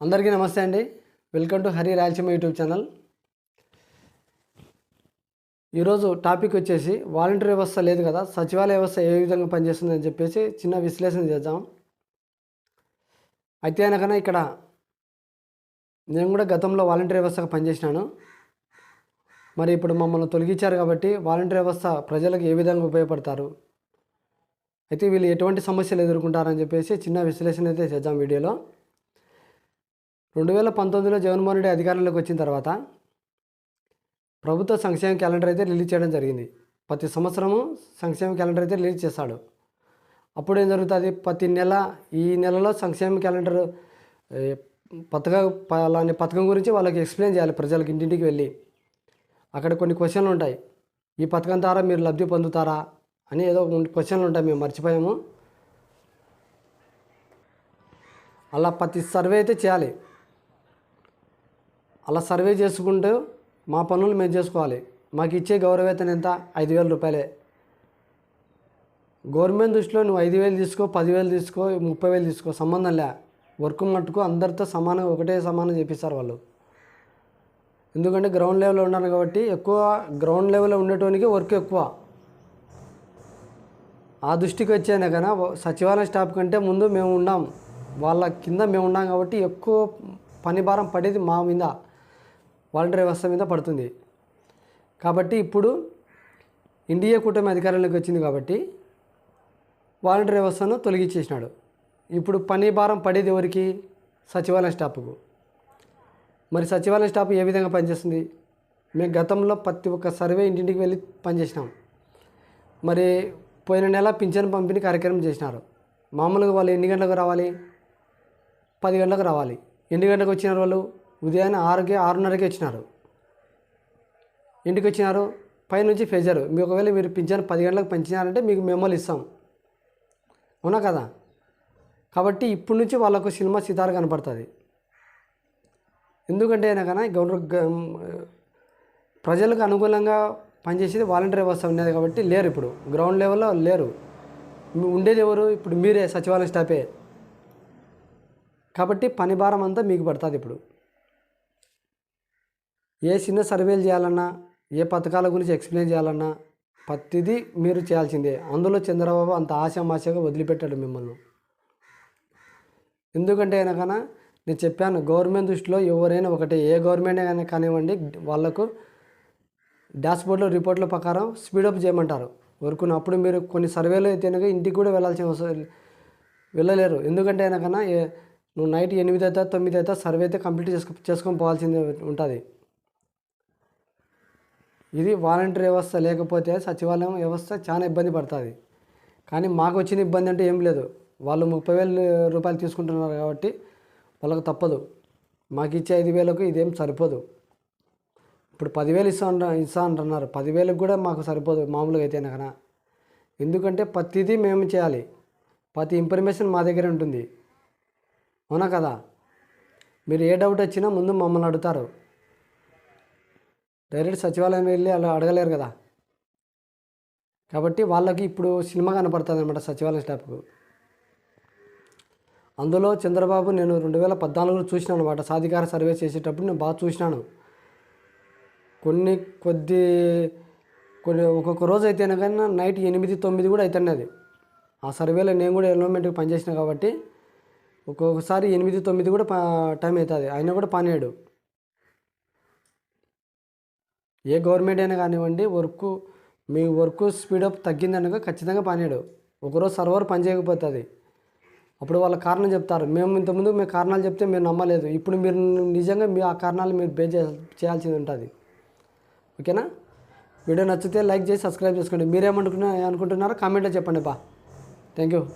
అందరికీ నమస్తే అండి. Welcome to Hari Rayalaseema YouTube channel ఈరోజు టాపిక్ వచ్చేసి వాలంటీర్ వ్యవస్థ లేదు కదా సచివాలయ వ్యవస్థ ఏ విధంగా పనిచేస్తుందని చెప్పేసి చిన్న విశ్లేషణ చేద్దాం. అయితే అనకన్నా ఇక్కడ నేను కూడా గతంలో వాలంటీర్ వ్యవస్థగా పనిచేసినాను. మరి ఇప్పుడు మమ్మల్ని తొలగించారు కాబట్టి వాలంటీర్ వ్యవస్థ ప్రజలకు ఏ విధంగా ఉపయోగపడతారు? అయితే వీళ్ళు ఎటువంటి సమస్యలు ఎదుర్కొంటారని చెప్పేసి చిన్న విశ్లేషణ అయితే చేద్దాం వీడియోలో. రెండు వేల పంతొమ్మిదిలో జగన్మోహన్ రెడ్డి అధికారంలోకి వచ్చిన తర్వాత ప్రభుత్వ సంక్షేమ క్యాలెండర్ అయితే రిలీజ్ చేయడం జరిగింది. ప్రతి సంవత్సరము సంక్షేమ క్యాలెండర్ అయితే రిలీజ్ చేస్తాడు. అప్పుడు ఏం జరుగుతుంది? ప్రతి నెల ఈ నెలలో సంక్షేమ క్యాలెండర్ పథక అలాంటి పథకం గురించి వాళ్ళకి ఎక్స్ప్లెయిన్ చేయాలి ప్రజలకు ఇంటింటికి వెళ్ళి. అక్కడ కొన్ని క్వశ్చన్లు ఉంటాయి. ఈ పథకం ద్వారా మీరు లబ్ధి పొందుతారా అని ఏదో కొన్ని క్వశ్చన్లు ఉంటాయి. మేము మర్చిపోయాము. అలా ప్రతి సర్వే అయితే చేయాలి. అలా సర్వే చేసుకుంటూ మా పనులు మేము చేసుకోవాలి. మాకు ఇచ్చే గౌరవేతనం ఎంత? ఐదు వేల రూపాయలే. గవర్నమెంట్ దృష్టిలో నువ్వు ఐదు వేలు తీసుకో పదివేలు తీసుకో ముప్పై వేలు తీసుకో సంబంధం లే. వర్క్ మట్టుకు అందరితో సమానం ఒకటే సమానం చేపిస్తారు వాళ్ళు. ఎందుకంటే గ్రౌండ్ లెవెల్లో ఉన్నారు కాబట్టి ఎక్కువ గ్రౌండ్ లెవెల్లో ఉండేటోనికి వర్క్ ఎక్కువ. ఆ దృష్టికి వచ్చాను కన్నా సచివాలయ స్టాఫ్ కంటే ముందు మేము ఉన్నాం. వాళ్ళ కింద మేము ఉన్నాం కాబట్టి ఎక్కువ పని భారం పడేది మా మీద. వాలంటరీ వ్యవస్థ మీద పడుతుంది. కాబట్టి ఇప్పుడు ఇండియా కూటమి అధికారంలోకి వచ్చింది కాబట్టి వాలంటరీ వ్యవస్థను తొలగించేసినాడు. ఇప్పుడు పని భారం పడేది ఎవరికి? సచివాలయ స్టాఫ్కు. మరి సచివాలయ స్టాఫ్ ఏ విధంగా పనిచేస్తుంది? మేము గతంలో ప్రతి ఒక్క సర్వే ఇంటింటికి వెళ్ళి పనిచేసినాం. మరి పోయిన నెల పింఛన్ పంపిణీ కార్యక్రమం చేసినారు. మామూలుగా వాళ్ళు ఎన్ని గంటలకు రావాలి? పది గంటలకు రావాలి. ఎన్ని గంటలకు వచ్చినారు వాళ్ళు? ఉదయాన్నే ఆరుకి ఆరున్నరకి వచ్చినారు. ఇంటికి వచ్చినారు పైనుంచి ఫెజర్. మీ ఒకవేళ మీరు పింఛన్ పది గంటలకు పంచినారంటే మీకు మెమోలు ఇస్తాం. అవునా కదా? కాబట్టి ఇప్పటి నుంచి వాళ్ళకు సినిమా సితార కనపడుతుంది. ఎందుకంటే అయినా గవర్నర్ ప్రజలకు అనుకూలంగా పనిచేసేది వాలంటీర్ వ్యవస్థ ఉండేది కాబట్టి లేరు ఇప్పుడు. గ్రౌండ్ లెవెల్లో లేరు. ఉండేది ఎవరు? ఇప్పుడు మీరే సచివాలయం స్టాఫే. కాబట్టి పని భారం అంతా మీకు పడుతుంది ఇప్పుడు. ఏ చిన్న సర్వేలు చేయాలన్నా ఏ పథకాల గురించి ఎక్స్ప్లెయిన్ చేయాలన్నా ప్రతిదీ మీరు చేయాల్సిందే. అందులో చంద్రబాబు అంత ఆశామాషగా వదిలిపెట్టాడు మిమ్మల్ని. ఎందుకంటే అయినా నేను చెప్పాను గవర్నమెంట్ దృష్టిలో ఎవరైనా ఒకటే ఏ గవర్నమెంట్ అయినా కానివ్వండి వాళ్ళకు డాష్బోర్డ్లో రిపోర్ట్ల ప్రకారం స్పీడప్ చేయమంటారు. వరకున్న అప్పుడు మీరు కొన్ని సర్వేలు అయితే కనుక ఇంటికి కూడా వెళ్ళాల్సిన అవసరం వెళ్ళలేరు. ఎందుకంటే అయినా నువ్వు నైట్ ఎనిమిది అయితే తొమ్మిది అయితే సర్వే అయితే కంప్లీట్ చేసుకో చేసుకొని పోవాల్సింది ఉంటుంది. ఇది వాలంటీర్ వ్యవస్థ లేకపోతే సచివాలయం వ్యవస్థ చాలా ఇబ్బంది పడుతుంది. కానీ మాకు వచ్చిన ఇబ్బంది అంటే ఏం లేదు. వాళ్ళు ముప్పై వేలు రూపాయలు తీసుకుంటున్నారు కాబట్టి వాళ్ళకు తప్పదు. మాకు ఇచ్చే ఐదు వేలకు ఇదేం సరిపోదు. ఇప్పుడు పదివేలు ఇస్తా అంట ఇస్తా అంటున్నారు. పదివేలకు కూడా మాకు సరిపోదు మామూలుగా అయితే కనుక ఎందుకంటే ప్రతిదీ మేము చేయాలి. ప్రతి ఇన్ఫర్మేషన్ మా దగ్గర ఉంటుంది. అవునా కదా? మీరు ఏ డౌట్ వచ్చినా ముందు మమ్మల్ని అడుగుతారు. డైరెక్ట్ సచివాలయం వెళ్ళి అలా అడగలేరు కదా. కాబట్టి వాళ్ళకి ఇప్పుడు సినిమా కనపడుతుంది అనమాట సచివాలయం స్టాఫ్కు. అందులో చంద్రబాబు నేను రెండు వేల పద్నాలుగులో చూసినాను అనమాట సాధికార సర్వే చేసేటప్పుడు నేను బాగా చూసినాను. కొన్ని కొద్ది కొన్ని ఒక్కొక్క రోజు అయితేనే కానీ నైట్ ఎనిమిది తొమ్మిది కూడా అవుతున్నది ఆ సర్వేలో నేను కూడా ఎన్విరాన్మెంట్కి పనిచేసిన కాబట్టి ఒక్కొక్కసారి ఎనిమిది తొమ్మిది కూడా టైం అవుతుంది. అయినా కూడా పనేడు. ఏ గవర్నమెంట్ అయినా కానివ్వండి వర్క్ మీ వర్క్ స్పీడప్ తగ్గిందనగా ఖచ్చితంగా పనియాడు ఒకరోజు సర్వర్ పని చేయకపోతుంది. అప్పుడు వాళ్ళ కారణం చెప్తారు. మేము ఇంతకుముందు మీ కారణాలు చెప్తే మీరు నమ్మలేదు. ఇప్పుడు మీరు నిజంగా మీ ఆ కారణాలు మీరు బే చే- చేయాల్సింది ఉంటుంది. ఓకేనా? వీడియో నచ్చితే లైక్ చేసి సబ్స్క్రైబ్ చేసుకోండి. మీరేమనుకున్నా అనుకుంటున్నారో కామెంట్లో చెప్పండి బా. Thank you.